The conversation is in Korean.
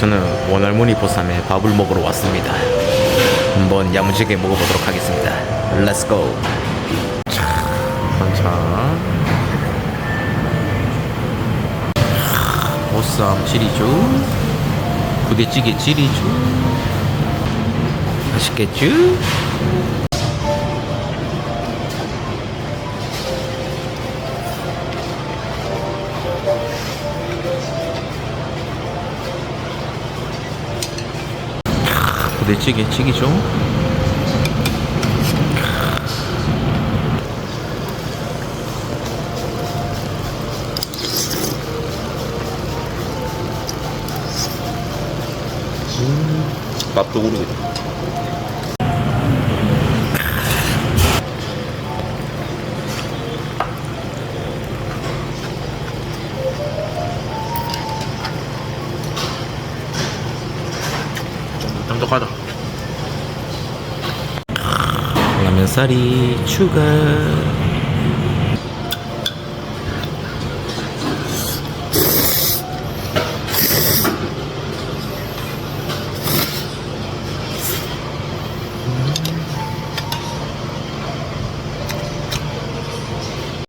저는 원할머니 보쌈에 밥을 먹으러 왔습니다. 한번 야무지게 먹어보도록 하겠습니다. Let's go. 반찬. 보쌈 지리주. 부대찌개 지리주. 맛있겠죠? 부대찌개 찌개죠? 음, 밥도 오르겠다. 쫀득하다. 라면사리 추가.